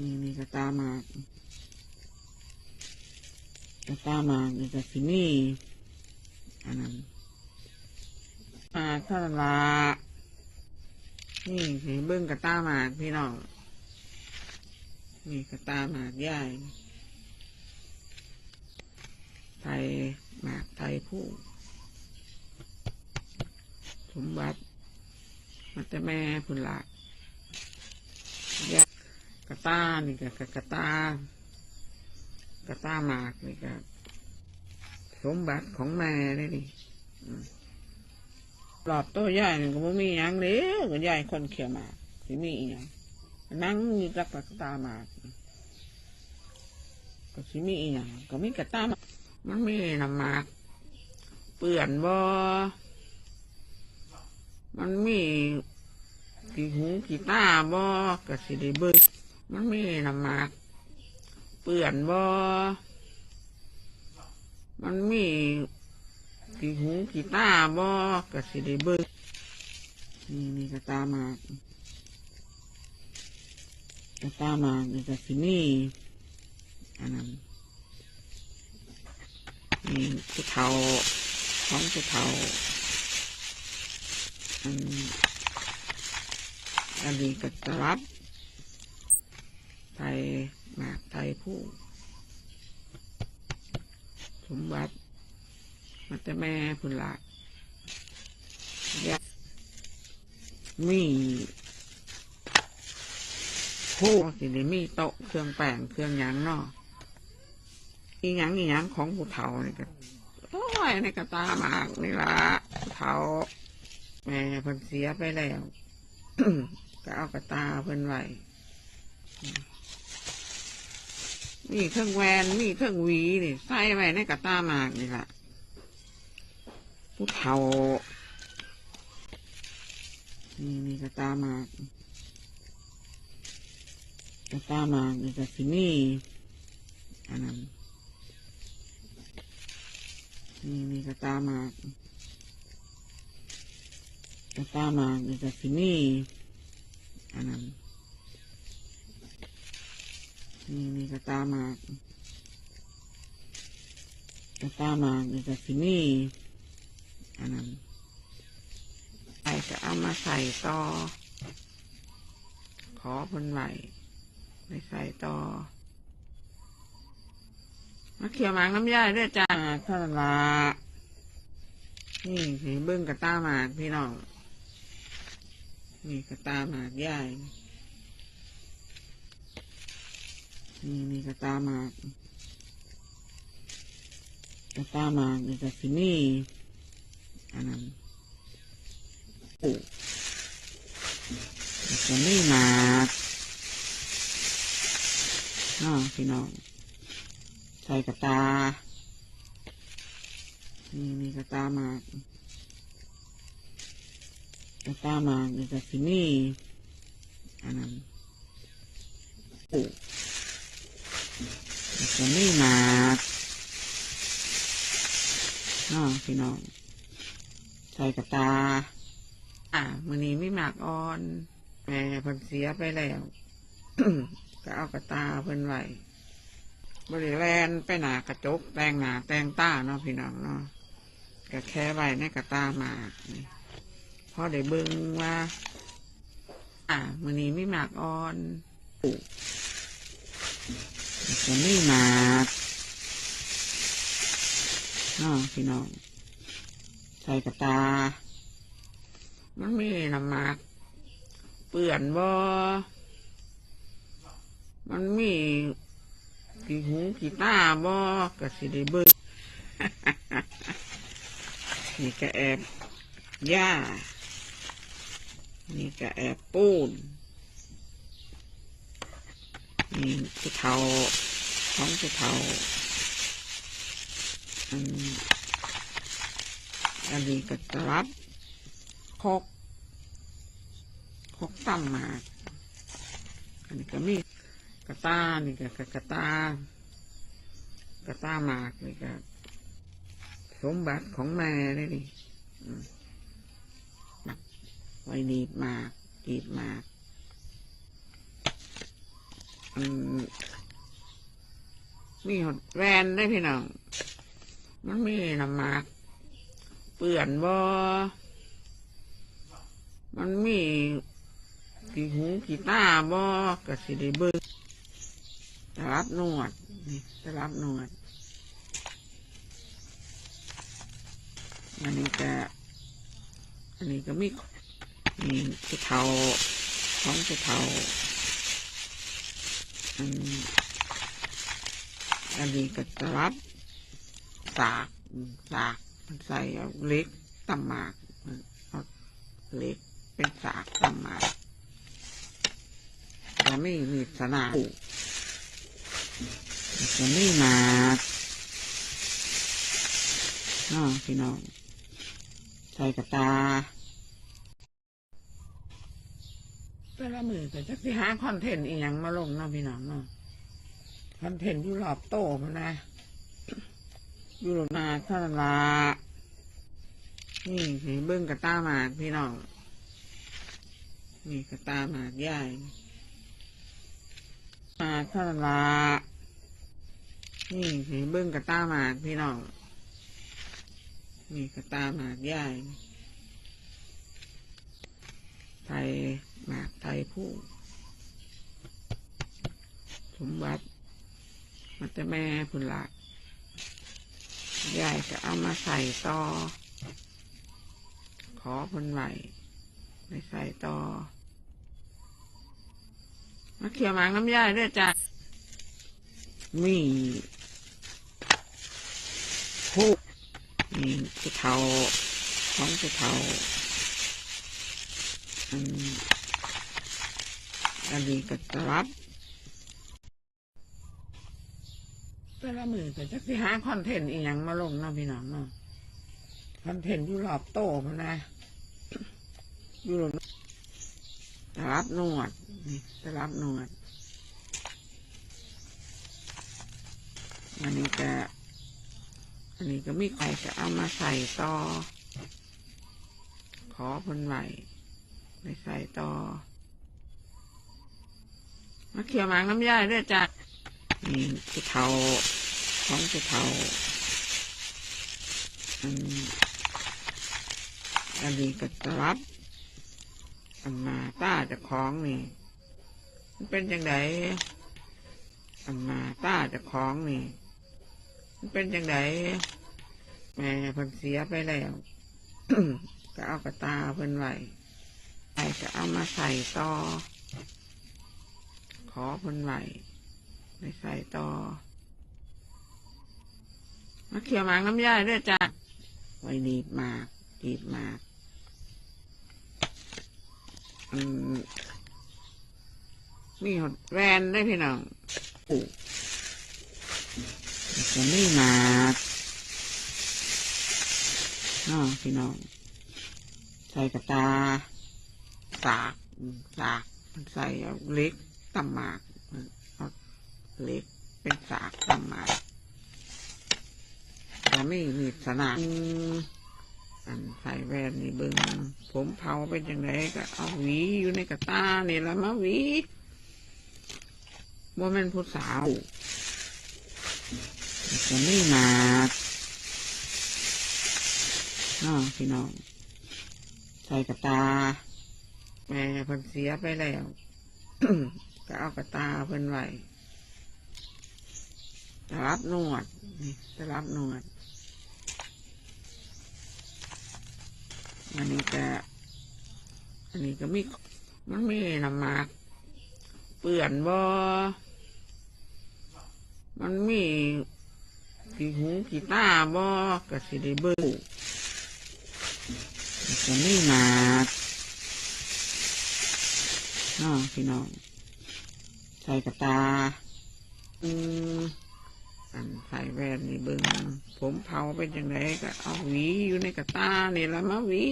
นี่นี่กระตาหมากกระตาหมากนี่กระสินี่อันนั้นหมากเท่านละนี่สิเบิ้งกระตาหมากพี่น้องนี่กระตาหมากใหญ่ไทยหมากไทยผู้สมบัติมันจะแม่พุ่นละยาก ระตานี่ก็กระตากระตาหมากนี่ก็สมบัติของแม่เลยนี่หลอดตัวใหญ่นี่ก็บ่มีหยังเด้อก็ใหญ่คนเขียวหมากสิมีอีหยังนั่งอยู่กับกระตาหมากก็สิมีอีหยังก็มีกระตาหมากมันมีน้ำหมากเปื่อนบ่ มันมีกี่หูกี่ตาบ่กะสิได้เบิ่ง มันมีน้ำหมากเปื่อนบ่มันมีกี่หูกี่ตาบ่กระสิได้เบิ่งนี่นี่กระตาหมากกระตาหมากนี่กะสินี่อันนั้นนี่ผู้เฒ่าของผู้เฒ่าอันอันนี้ก็ตลับ ไทยหมากไทยผู้ สมบัติมันจะแม่พุ่นละยะมีผู้สิได้มีโต๊ะเครื่องแป้งเครื่องหยังเนาะอีหยังอีหยังของผู้เฒ่านี่ก็โอ้ยในกระตามากนี่ละผู้เฒ่าแม่เพิ่นเสียไปแล้ว ก็เอากระตาเพิ่นไว้ มีเครื่องแวนมีเครื่องหวีนี่ใส่ไว้ในกระตาหมากนี่ละผู้เฒ่านี่นี่กระตาหมากกระตาหมากนี่ก็สินี่อันนั้นนี่นี่กระตาหมากกระตาหมากนี่ก็สินี่อันนั้น นี่นี่กระตาหมากกระตาหมากนี่ก็สินี่อันนั้นใส่ก็เอามาใส่ต่อ ขอเพิ่นไหวไปใส่ต่อมาเขี่ยวหมากน้ำย่ายด้วยจ้าเท่านละนี่สิเบิ้งกระตาหมากพี่น้องนี่กระตาหมากใหญ่ นี่นี่กระตาหมากกระตาหมากนี่กระสินี่อันนั้นโอ้จะนี่หมากน้องพี่น้องใส่กระตานี่นี่กระตาหมากกระตาหมากนี่ก็สินี่อันนั้นโอ้ จะนี่หมากน้องพี่น้องใส่กระตา อะมือนี้ไม่หมากอ่อนแม่พิ่นเสียไปแล้วก็เอากระตาเพิ่นไหวบริแลนไปหนากระจกแต่งหนาแต่งตาเนาะพี่น้องเนาะก็แค่ไว้ในกระตาหมากนี่พอได้เบิ่งว่า อ่ามือนี้ไม่หมากอ่อนปลูก จะไม่หมากน้องพี่น้อง ใส่กระตา มันมีน้ำมากเปื่อนบ่ มันมีกี่หูกี่ตาบ่ก็สิได้เบิ่งนี่ก็แอบย่านี่ก็แอบปูน นี่ผู้เฒ่าของผู้เฒ่าอันอันนี้ก็ตลับคกคกตั้มมาอันนี้ก็มีกระตานี่ก็กระตากระตามากนี่ก็สมบัติของแม่เลยนี่ไว้ดีมากดีมาก มีหดแวนได้พี่น้อง มันมีน้ำมากเปื่อนบ่ มันมีกี่หูกี่ตาบ่กะสิได้เบิ่งจะรับนวด นี่จะรับนวด อันนี้ก็ อันนี้ก็มีนี่จะเทาท้องจะเทา อันอันนี้ก็จะรับสากสากมันใส่เอาเล็กตำหมากเอาเล็กเป็นสากตำหมากแล้วไม่มีสนามจะไม่มากน้องพี่น้องใส่กระตา แต่ละมือแต่จะสิหาคอนเทนต์อีหยังมาลงเนาะพี่น้องเนาะคอนเทนต์อยู่รอบโต๊ะมันนะอยู่รอบนาท่าลานี่สิเบิ้งกระตาหมากพี่น้องนี่กระตาหมากใหญ่มาท่าลานี่สิเบิ้งกระตาหมากพี่น้องนี่กระตาหมากใหญ่ไทย หมากไทยผู้ สมบัติมันจะแม่พุ่นละยายจะเอามาใส่ต่อ ขอพุ่นไหวไปใส่ต่อ มาเขี่ยหมากน้ำยายด้วยจ้ะมีผู้นี่จะเทาท้องจะเทาอัน อันนี้ก็จะรับแต่ละมือแต่จะสิหาคอนเทนต์อีหยังมาลงเนาะพี่น้องเนาะคอนเทนต์อยู่รอบโต๊ะมันะอยู่รอบจะรับนวดนี่จะรับนวดอันนี้ก็อันนี้ก็มีใครจะเอามาใส่ต่อ ขอคนไหวไปใส่ต่อ มาเขี่ยหมากน้ำย่ายด้วยจ้ะนี่จะเทาท้องจะเทาอันอันนี้ก็จะรับอันมาต้าจะคล้องนี่ มันเป็นยังไงอันมาต้าจะคล้องนี่ มันเป็นยังไงแม่เพิ่นเสียไปแล้วก็เอากระตาเพิ่นไว้ไอ้ก็เอามาใส่ต่อ ขอเพิ่นไว้ไปใส่ต่อมาเขี่ยหมากน้ำย่ายด้วยจ้ะไว้ดีบหมากดีบหมากมีหดแวนได้พี่น้องอู้จะไม่หมากน้องพี่น้อง ใส่กระตา สาก สากมันใส่เอาเล็ก ตำหมากเอาเล็กเป็นสากตำหมากแต่ไม่มีสนามอันใส่แว่นนี่เบิงผมเผาเป็นยังไงก็เอาหวีอยู่ในกระตาเนี่ละมาหวีว่าแม่นผู้สาวจะไม่มาน้องพี่น้อง ใส่กระตาแม่พิ่นเสียไปแล้ว ก็เอากระตาเพิ่นไว้จะรับนวดนี่จะรับนวดอันนี้ก็อันนี้ก็มีมันมีน้ำมากเปื่อนบ่มันมีกี่หูกี่ตาบ่ก็สิได้เบิ่งจะไม่หมากน้องพี่น้อง ใส่กระตาอืมอันใส่แว่นนี่เบิงผมเผาเป็นยังไงก็เอาหวีอยู่ในกระตานี่ละมาหวี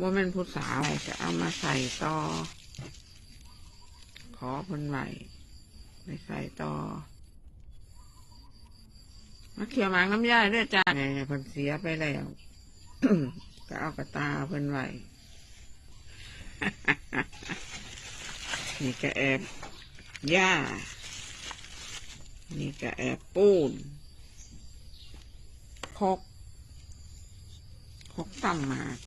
ว่าม่นผู้สาวก็เอามาใส่ต่อ ขอเพิ่นไหวไปใส่ต่อมาเขี่ยหมากน้ำย่ายด้วยจ้าแม่เพิ่นเสียไปแล้วก็เอากระตาเพิ่นไว้ นี่ก็แอบหญ้า นี่ก็แอบปูนคกคกตั้งมา